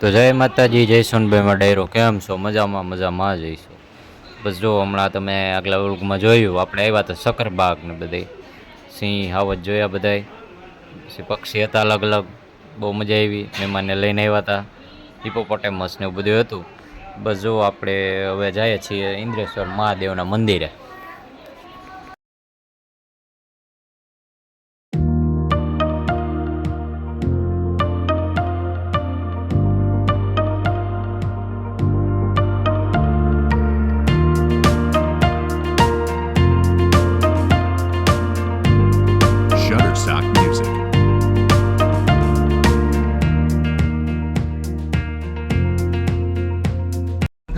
તો જય માતાજી, જય સોનભાઈમાં ડાયરો. કેમ છો? મજામાં મજામાં જઈશું બસ જો હમણાં તમે આગલા વર્ગમાં જોયું, આપણે આવ્યા હતા સકરબાગ ને બધે. સિંહ, હાવજ જોયા બધાય. પછી પક્ષી હતા અલગ અલગ. બહુ મજા આવી. મહેમાનને લઈને આવ્યા હતા. હિપોપોટેમસ ને એવું બધું હતું. બસ જો આપણે હવે જઈએ છીએ ઇન્દ્રેશ્વર મહાદેવના મંદિરે.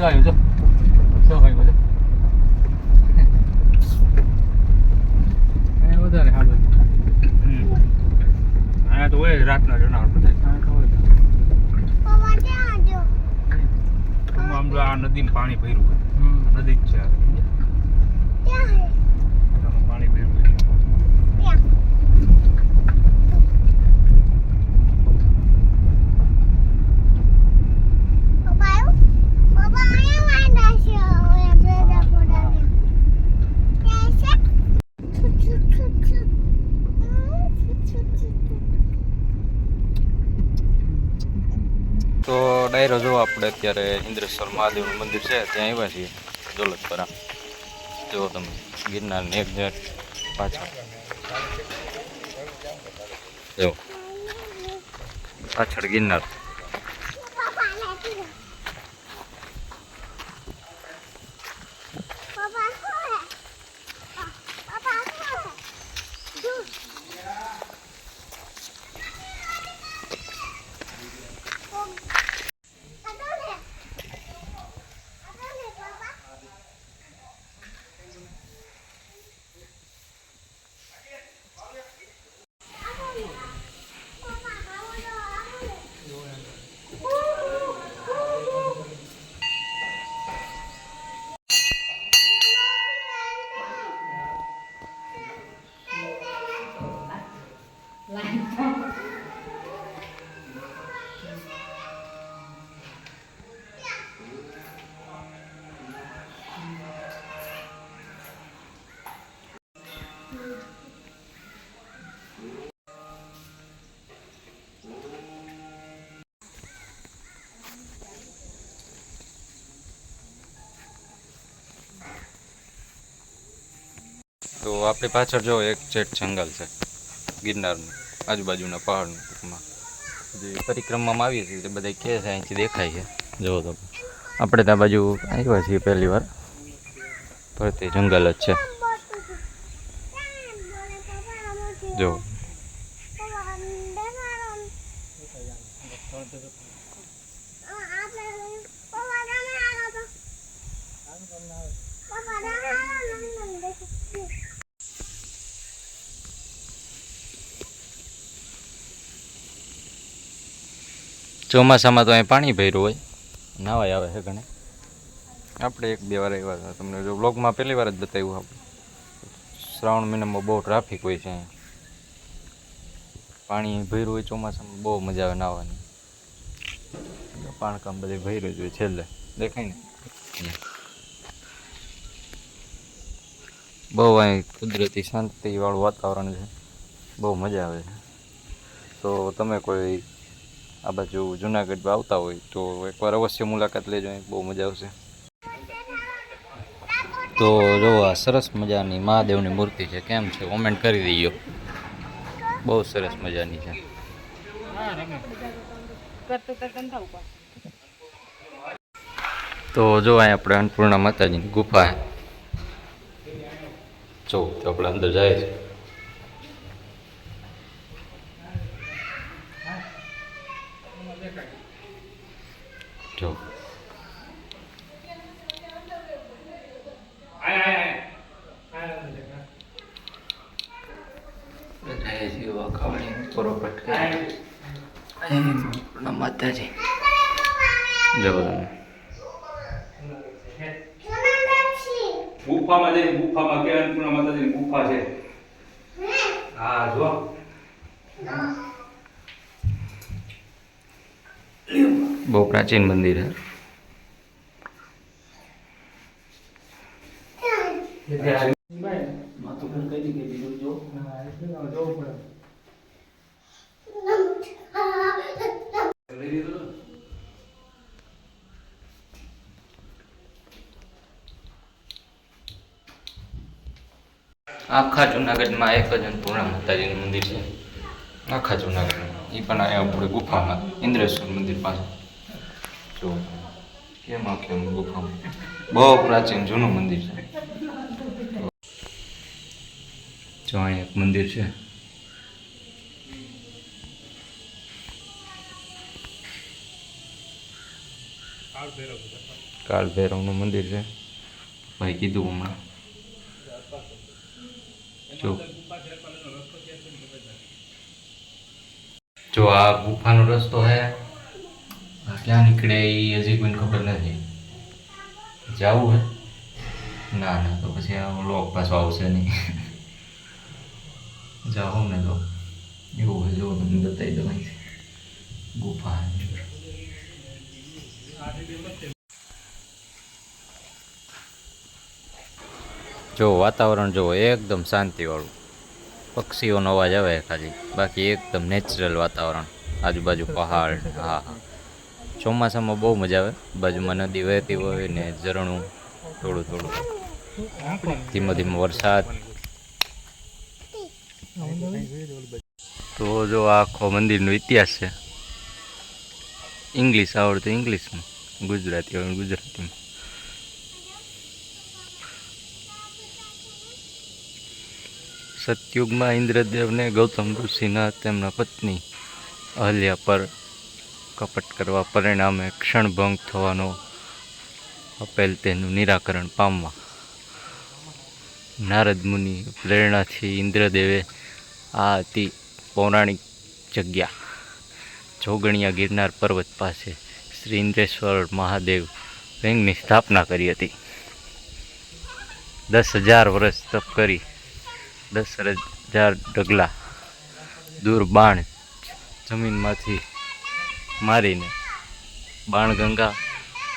આવ્યું જો જો ભાઈ બધું અહીંયા વધારે હા બધું અહીંયા તો હોય જ રાતના જનાવર બધા આમ જો આ નદીમાં પાણી ભર્યું હોય હમ. નદી જ છે આ. આમાં પાણી ભર્યું હોય તો ડાયરો જો આપણે અત્યારે ઇન્દ્રેશ્વર મહાદેવનું મંદિર છે, ત્યાં આવ્યા છીએ, દોલતપરા. જો તમે ગિરનારની એક જણ પાછળ. જો. પાછળ ગિરનાર. તો આપણી પાછળ જો એક જેટ જંગલ છે, ગિરનારનું, આજુબાજુના પહાડનું ટૂંકમાં. જે પરિક્રમામાં આવીએ છીએ તે બધા કહે છે, અહીંથી દેખાય છે. જુઓ તો આપણે ત્યાં બાજુ આવ્યા છીએ પહેલી વાર. ફરતી જંગલ જ છે. જો ચોમાસામાં તો અહીં પાણી ભર્યું હોય. નાવાય આવે છે ઘણે. આપણે એક બે વાર હતા તમને જો બ્લોગમાં પહેલી વાર જ બતાવ્યું આપણે. શ્રાવણ મહિનામાં બહુ ટ્રાફિક હોય છે પાણી ભર્યું હોય ચોમાસામાં બહુ મજા આવે નાહવાની. પાણકામ બધે ભર્યું જ હોય છેલ્લે. દેખાય ને? બહુ અહીં કુદરતી શાંતિવાળું વાતાવરણ છે. બહુ મજા આવે છે. તો તમે કોઈ આ બાજુ જુનાગઢમાં આવતા હોય તો એકવાર અવશ્ય મુલાકાત લેજો બહુ મજા આવશે. તો જો આ સરસ મજાની મહાદેવની મૂર્તિ છે, કેમ છે? કોમેન્ટ કરી દઈએ બહુ સરસ મજાની છે. તો જો અહીં આપણે અન્નપૂર્ણા માતાજીની ગુફા જો, તો આપણે અંદર જાય છે જો માતાજી જો તમે. ગુફામાં જઈને ગુફામાં કે અન્નપૂર્ણા માતાજીની ગુફા છે. હા જો બહુ પ્રાચીન મંદિર છે આખા જુનાગઢમાં એક જ પૂર્ણા માતાજીનું મંદિર છે. આખા જુનાગઢમાં. એ પણ અહીંયા આપણે ગુફામાં, ઇન્દ્રેશ્વર મંદિર પાસે. જો, કેમ આખી ગુફામાં? બહુ પ્રાચીન જૂનું મંદિર છે. જો, અહીંયા એક મંદિર છે. કાળ ભૈરવનું મંદિર છે. ભાઈ કીધું હમણાં. જો. જો આ ગુફાનો રસ્તો હે, આ ક્યાં નીકળે એ હજી કોઈને ખબર નથી. જવું હે? ના ના, તો પછી આ લોક પાછો આવશે નહીં. જાઓ ને તો. એવું હોય જો તમને બતાવી દઉં. ગુફા જો વાતાવરણ જુઓ, એકદમ શાંતિવાળું. પક્ષીઓનો અવાજ આવે ખાલી. બાકી એકદમ નેચરલ વાતાવરણ. આજુબાજુ પહાડ, હા હા. ચોમાસામાં બહુ મજા આવે. બાજુમાં નદી વહેતી હોય ને ઝરણું, થોડું થોડું. ધીમો ધીમો વરસાદ. તો જો આખો મંદિરનો ઇતિહાસ છે. ઇંગ્લિશ આવડતું ઇંગ્લિશમાં ગુજરાતી આવડે ગુજરાતીમાં. સતયુગમાં ઇન્દ્રદેવને ગૌતમ ઋષિના તેમના પત્ની અહલ્યા પર કપટ કરવા પરિણામે ક્ષણભંગ થવાનો અપેલ તેનું નિરાકરણ પામવા. નારદ મુનિ પ્રેરણાથી ઇન્દ્રદેવે આ અતિ પૌરાણિક જગ્યા જોગણિયા ગિરનાર પર્વત પાસે શ્રી ઇન્દ્રેશ્વર મહાદેવ લિંગની સ્થાપના કરી હતી. દસ હજાર વર્ષ તપ કરી દસ હજાર ડગલા દૂર બાણ જમીનમાંથી મારીને બાણગંગા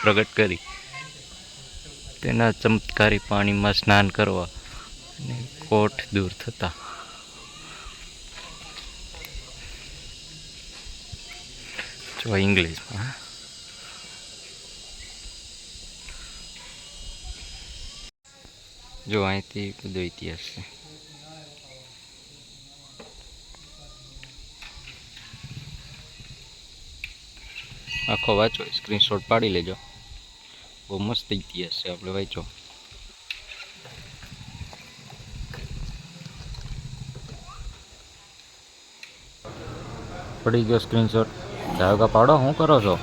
પ્રગટ કરી તેના ચમત્કારી પાણીમાં સ્નાન કરવા અને કોઠ દૂર થતા જો ઇંગ્લિશમાં. જો અહીંથી બધો ઇતિહાસ છે આખો વાંચો સ્ક્રીનશોટ પાડી લેજો. બહુ મસ્ત ઇતિહાસ છે આપણે વાંચો પડી ગયો સ્ક્રીનશોટ જાવકા પાડો, શું કરો છો?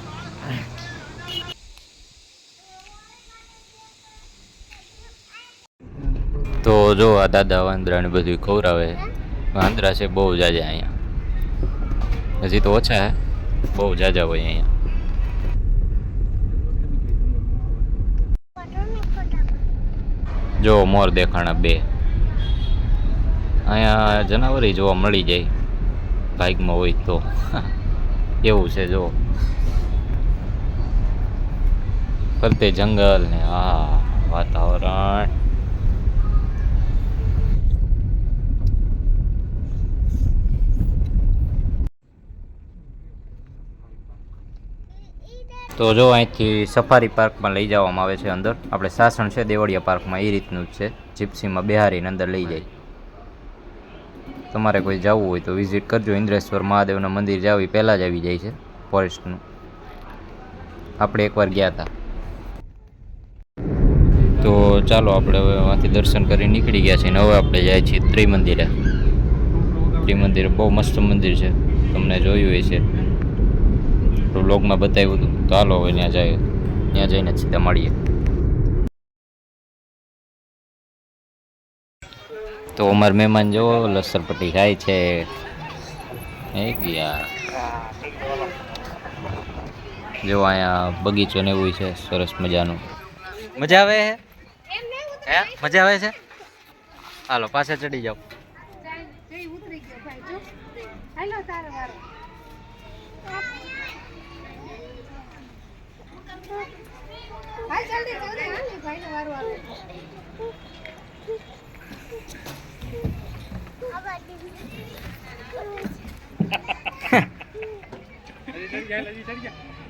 તો જો આ દાદા વાંદરાને બધું ખવરાવે વાંદરા છે બહુ જાજા અહીંયા. હજી તો ઓછા બહુ જાજા હોય અહીંયા. જો મોર દેખાણા બે. અહીંયા જનાવરી જોવા મળી જાય. બાઇકમાં હોય તો. એવું છે, જો. ફરતે જંગલ ને આ વાતાવરણ. તો જો અહીંથી સફારી પાર્કમાં લઈ જવામાં આવે છે અંદર. આપણે સાસણ છે, દેવળિયા પાર્કમાં એ રીતનું જ છે. જીપ્સીમાં બિહારીને અંદર લઈ જાય. તમારે કોઈ જવું હોય તો વિઝિટ કરજો. ઇન્દ્રેશ્વર મહાદેવના મંદિર જાવી પહેલાં જ આવી જાય છે ફોરેસ્ટનું આપણે એકવાર ગયા હતા તો ચાલો આપણે હવે અહીંથી દર્શન કરી નીકળી ગયા છીએ ને હવે આપણે જાય છીએ ત્રિમંદિરે. ત્રિમંદિર બહુ મસ્ત મંદિર છે. તમને જોયું હોય છે વ્લોગમાં બતાવ્યું હતું. તો હાલો હવે ત્યાં જાય. ત્યાં જઈને સીધા મળીએ. તો અમાર મહેમાન જો લસરપટ્ટી ખાય છે. એ ગયા. જો અહીંયા બગીચો ને એવું છે, સરસ મજાનું. મજા આવે હે? હે? મજા આવે છે? હાલો પાસે ચડી જાઓ. ઉતરી ગયો ભાઈ, જો. હેલો, તારો વારો. હાલ જલ્દી જલ્દી હાલ ને ભાઈને વારો આવે.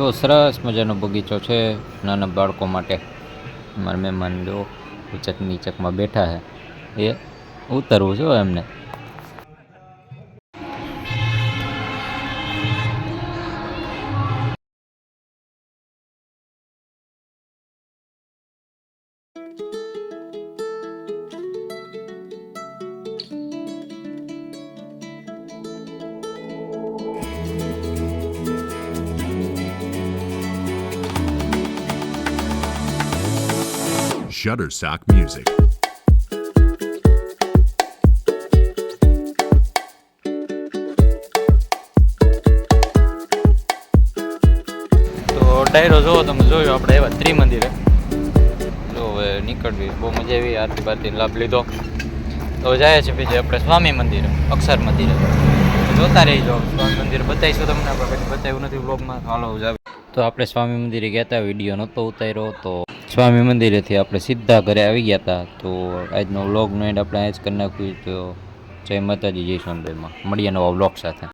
જો સરસ મજાનો બગીચો છે નાના બાળકો માટે. મારા મહેમાન જો ચકની ચકમાં બેઠા છે. એ ઉતરવું છે એમને. Shutterstock Music. તો ડાયરો જોવો તમે જોયો આપણે એવા ત્રિમંદિરે. જો હવે નીકળવી, બહુ મજા આવી, આરતી બારતી લાભ લીધો. તો જાય છે બીજે આપણે સ્વામી મંદિરે, અક્ષર મંદિરે. જોતા જોતા રહીજો, સ્વામી મંદિર બતાવીશું તમને, આપણે બતાવ્યું નથી બ્લોગમાં હાલો જાવ. તો આપણે સ્વામી મંદિરે ગયા હતા, વીડિયો નહોતો ઉતાર્યો, તો સ્વામી મંદિરેથી આપણે સીધા ઘરે આવી ગયા હતા. તો આજનો વ્લોગનો એન્ડ આપણે આજ કરી નાખ્યું તો જય માતાજી, જય સોનભાઈમાં મળીએ નવા વ્લોગ સાથે.